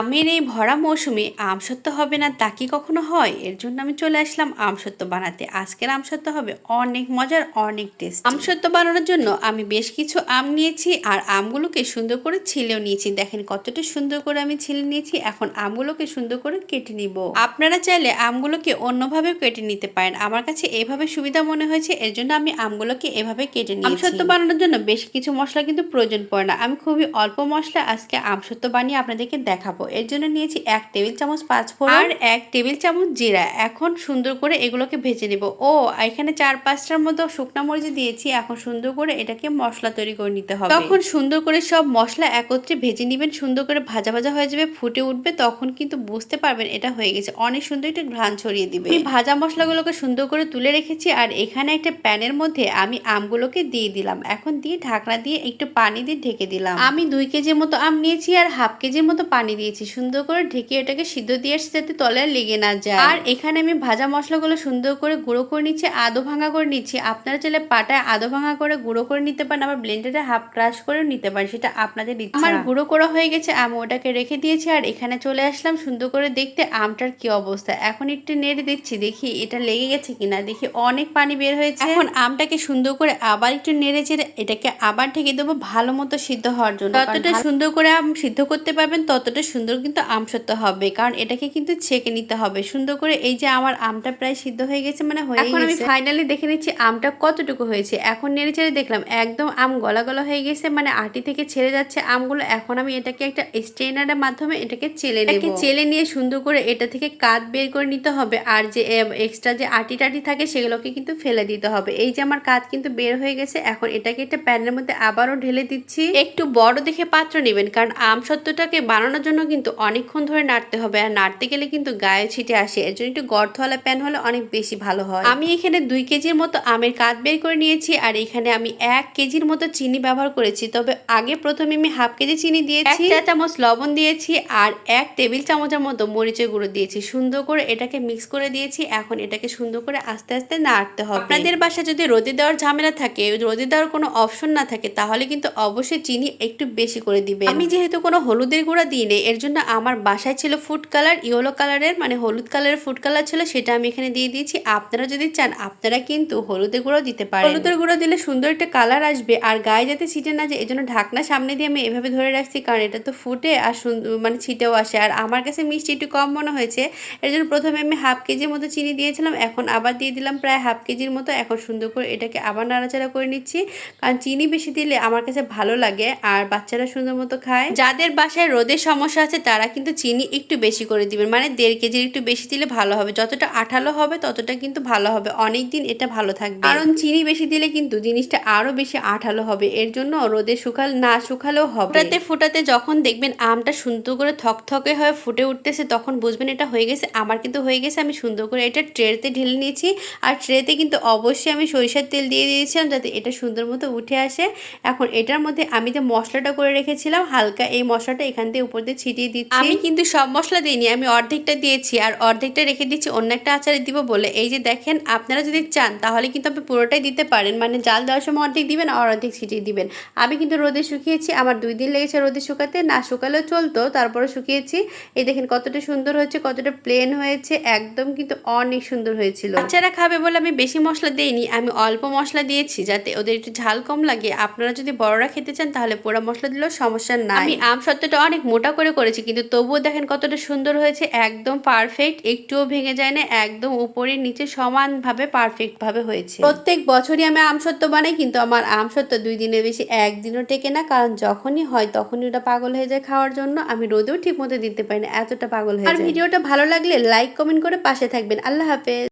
আমের এই ভরা মৌসুমে আমসত্ত্ব হবে না তা কি কখনো হয়? এর জন্য আমি চলে আসলাম আমসত্ত্ব বানাতে। আজকের আমসত্ত্ব হবে অনেক মজার অনেক টেস্ট। আমসত্ত্ব বানানোর জন্য আমি বেশ কিছু আম নিয়েছি আর আমগুলোকে সুন্দর করে ছিলেও নিয়েছি। দেখেন কতটা সুন্দর করে আমি ছিলে নিয়েছি। এখন আমগুলোকে সুন্দর করে কেটে নিব। আপনারা চাইলে আমগুলোকে অন্যভাবে কেটে নিতে পারেন। আমার কাছে এভাবে সুবিধা মনে হয়েছে এর জন্য আমি আমগুলোকে এভাবে কেটে নিই আমসত্ত্ব বানানোর জন্য বেশ কিছু মশলা কিন্তু প্রয়োজন পড়ে না। আমি খুবই অল্প মশলা আজকে আমসত্ত্ব বানিয়ে আপনাদেরকে দেখাবো। এর জন্য নিয়েছি এক টেবিল চামচ পাঁচ ফোড়ন আর এক টেবিল চামচ জিরা। এখন সুন্দর করে এগুলোকে ভেজে নেব। ও এখানে চার পাঁচটার মতো শুকনো মরিচ দিয়েছি। এখন সুন্দর করে এটাকে মশলা তৈরি করে নিতে হবে। তখন সুন্দর করে সব মশলা একত্রে ভেজে নেবেন। সুন্দর করে ভাজা ভাজা হয়ে যাবে ফুটে উঠবে। তখন কিন্তু বুঝতে পারবেন এটা হয়ে গেছে। অনেক সুন্দর একটা ঘ্রাণ ছড়িয়ে দিবে। আমি ভাজা মশলাগুলোকে সুন্দর করে তুলে রেখেছি। আর এখানে একটা প্যানের মধ্যে আমি আমগুলোকে দিয়ে দিলাম। এখন দিয়ে ঢাকনা দিয়ে একটু পানি দিয়ে ঢেকে দিলাম। আমি দুই কেজির মতো আম নিয়েছি আর হাফ কেজির মতো পানি দিয়েছি। সুন্দর করে ঢেকে এটাকে সিদ্ধ দিয়ে আসছে যাতে তলায় লেগে না যায়। আর এখানে আমি ভাজা মশলাগুলো সুন্দর করে গুঁড়ো করে নিচ্ছি আদো ভাঙা করে নিচ্ছি। আপনারা চাইলে পাটায় আদো ভাঙা করে গুঁড়ো করে নিতে পারেন আবার ব্লেন্ডারে হাফ ক্রাশ করে নিতে পারেন সেটা আপনাদের ইচ্ছা। আমার গুঁড়ো করা হয়ে গেছে আমি ওটাকে রেখে দিয়েছি আর এখানে চলে আসলাম সুন্দর করে দেখতে আমটার কি অবস্থা। এখন একটু নেড়ে দিচ্ছি দেখি এটা লেগে গেছে কিনা দেখি অনেক পানি বের হয়েছে। এখন আমটাকে সুন্দর করে আবার একটু নেড়ে চেড়ে এটাকে আবার ঢেকে দেবো ভালো মতো সিদ্ধ হওয়ার জন্য। যতটা সুন্দর করে আম সিদ্ধ করতে পারবেন ততটা সুন্দর কিন্তু আম সত্য হবে। কারণ এটাকে কিন্তু ছেঁকে নিতে হবে। সুন্দর করে এই যে আমার আমটা প্রায় সিদ্ধ হয়ে গেছে মানে হয়ে এখন আমি ফাইনালি দেখে নিচ্ছি আমটা কতটুকু হয়েছে। এখন নেড়ে চেড়ে দেখলাম একদম আম গলা গলা হয়ে গেছে মানে আটি থেকে ছেড়ে যাচ্ছে আমগুলো। এখন আমি এটাকে একটা স্ট্রেনারের মাধ্যমে এটাকে চেলে নেব। চেলে নিয়ে সুন্দর করে এটা থেকে কাত বের করে নিতে হবে। আর যে এক্সট্রা যে আটি টাটি থাকে সেগুলোকে কিন্তু ফেলে দিতে হবে। এই যে আমার কাত কিন্তু বের হয়ে গেছে এখন এটাকে একটা প্যানের মধ্যে আবারও ঢেলে দিচ্ছি। একটু বড় দেখে পাত্র নেবেন কারণ আম সত্যটাকে বানানোর জন্য কিন্তু অনেকক্ষণ ধরে নাড়তে হবে আর নাড়তে গেলে কিন্তু গায়ে ছিটে আসে। এর জন্য একটু গর্তওয়ালা প্যান হলে অনেক বেশি ভালো হয়। আমি এখানে দুই কেজির মতো আমের কাত বের করে নিয়েছি আর এখানে আমি এক কেজির মতো চিনি ব্যবহার করেছি। তবে আগে প্রথমে আমি হাফ কেজি চিনি দিয়েছি এক চা চামচ লবণ দিয়েছি আর এক টেবিল চামচের মতো মরিচের গুঁড়ো দিয়েছি। সুন্দর করে এটাকে মিক্স করে দিয়েছি। এখন এটাকে সুন্দর করে আস্তে আস্তে নাড়তে হবে। আপনাদের বাসায় যদি রোদে দেওয়ার ঝামেলা থাকে রোদে দেওয়ার কোনো অপশন না থাকে তাহলে কিন্তু অবশ্যই চিনি একটু বেশি করে দিবে আমি যেহেতু কোনো হলুদের গুঁড়া দিই নেই এর জন্য আমার বাসায় ছিল ফুড কালার ইয়েলো কালারের মানে হলুদ কালারের ফুড কালার ছিল সেটা আমি এখানে দিয়ে দিয়েছি। আপনারা যদি চান আপনারা কিন্তু হলুদের গুঁড়ো দিতে পারেন। হলুদের গুঁড়ো দিলে সুন্দর একটা কালার আসবে। আর গায়ে যাতে ছিটে না যায় এই জন্য ঢাকনা সামনে দিয়ে আমি এভাবে ধরে রাখছি কারণ এটা তো ফুটে আর মানে ছিটেও আসে। আর আমার কাছে মিষ্টি একটু কম মনে হয়েছে এর জন্য প্রথমে আমি হাফ কেজির মতো চিনি দিয়েছিলাম এখন আবার দিয়ে দিলাম প্রায় হাফ কেজির মতো। এখন সুন্দর করে এটাকে আবার নাড়াচাড়া করে নিচ্ছি কারণ চিনি বেশি দিলে আমার কাছে ভালো লাগে আর বাচ্চারা সুন্দর মতো খায়। যাদের বাসায় রোদের সমস্যা আছে তারা কিন্তু চিনি একটু বেশি করে দিবেন। মানে দেড় কেজির একটু বেশি দিলে ভালো হবে। যতটা আঠালো হবে, ততটা কিন্তু ভালো হবে। অনেক দিন এটা ভালো থাকবে। কারণ চিনি বেশি দিলে কিন্তু জিনিসটা আরও বেশি আঠালো হবে। এর জন্য রোদে শুকাল, না শুকালেও হবে। ফোটাতে ফোটাতে যখন দেখবেন আমটা সুন্দর করে থকথকে হয়ে ফুটে উঠতেছে, তখন বুঝবেন এটা হয়ে গেছে। আমার কিন্তু হয়ে গেছে। আমি সুন্দর করে এটা ট্রেতে ঢেলে নিয়েছি। আর ট্রেতে কিন্তু অবশ্যই আমি সরিষার তেল দিয়ে দিয়েছিলাম যাতে এটা সুন্দর মতো উঠে আসে। এখন এটার মধ্যে আমি যে মশলাটা করে রেখেছিলাম, হালকা এই মশলাটা এখান থেকে উপর দিয়ে ছিটিয়ে দিচ্ছি। আমি কিন্তু সব মশলা দিইনি আমি অর্ধেকটা দিয়েছি আর অর্ধেকটা রেখে দিচ্ছি অন্য একটা আচারে দিব বলে। এই যে দেখেন আপনারা যদি চান তাহলে কিন্তু আপনি পুরোটাই দিতে পারেন মানে জাল দেওয়ার সময় অর্ধেক দিবেন আর অর্ধেক ছিটিয়ে দিবেন। আমি কিন্তু রোদে শুকিয়েছি আমার দুই দিন লেগেছে রোদে শুকাতে না শুকালেও চলতো তারপরে শুকিয়েছি। এই দেখেন কতটা সুন্দর হয়েছে কতটা প্লেন হয়েছে একদম কিন্তু অনেক সুন্দর হয়েছিল। বাচ্চারা খাবে বলে আমি বেশি মশলা দিইনি আমি অল্প মশলা দিয়েছি যাতে ওদের একটু ঝাল কম লাগে। আপনারা যদি বড়রা খেতে চান তাহলে পোড়া মশলা দিলেও সমস্যা নাই। আমি আম সত্যটা অনেক মোটা করে করেছি। কিন্তু তবুও দেখেন কতটা সুন্দর হয়েছে একদম পারফেক্ট একটুও ভেঙে যায় না একদম উপরের নিচে সমানভাবে পারফেক্ট ভাবে হয়েছে। প্রত্যেক বছরই আমি আম সত্য বানাই কিন্তু আমার আম সত্য দুই দিনের বেশি একদিনও টেকে না কারণ যখনই হয় তখনই ওটা পাগল হয়ে যায় খাওয়ার জন্য আমি রোদেও ঠিক মতো দিতে পারি না এতটা পাগল হয়ে যায়। আর ভিডিওটা ভালো লাগলে লাইক কমেন্ট করে পাশে থাকবেন। আল্লাহ হাফেজ।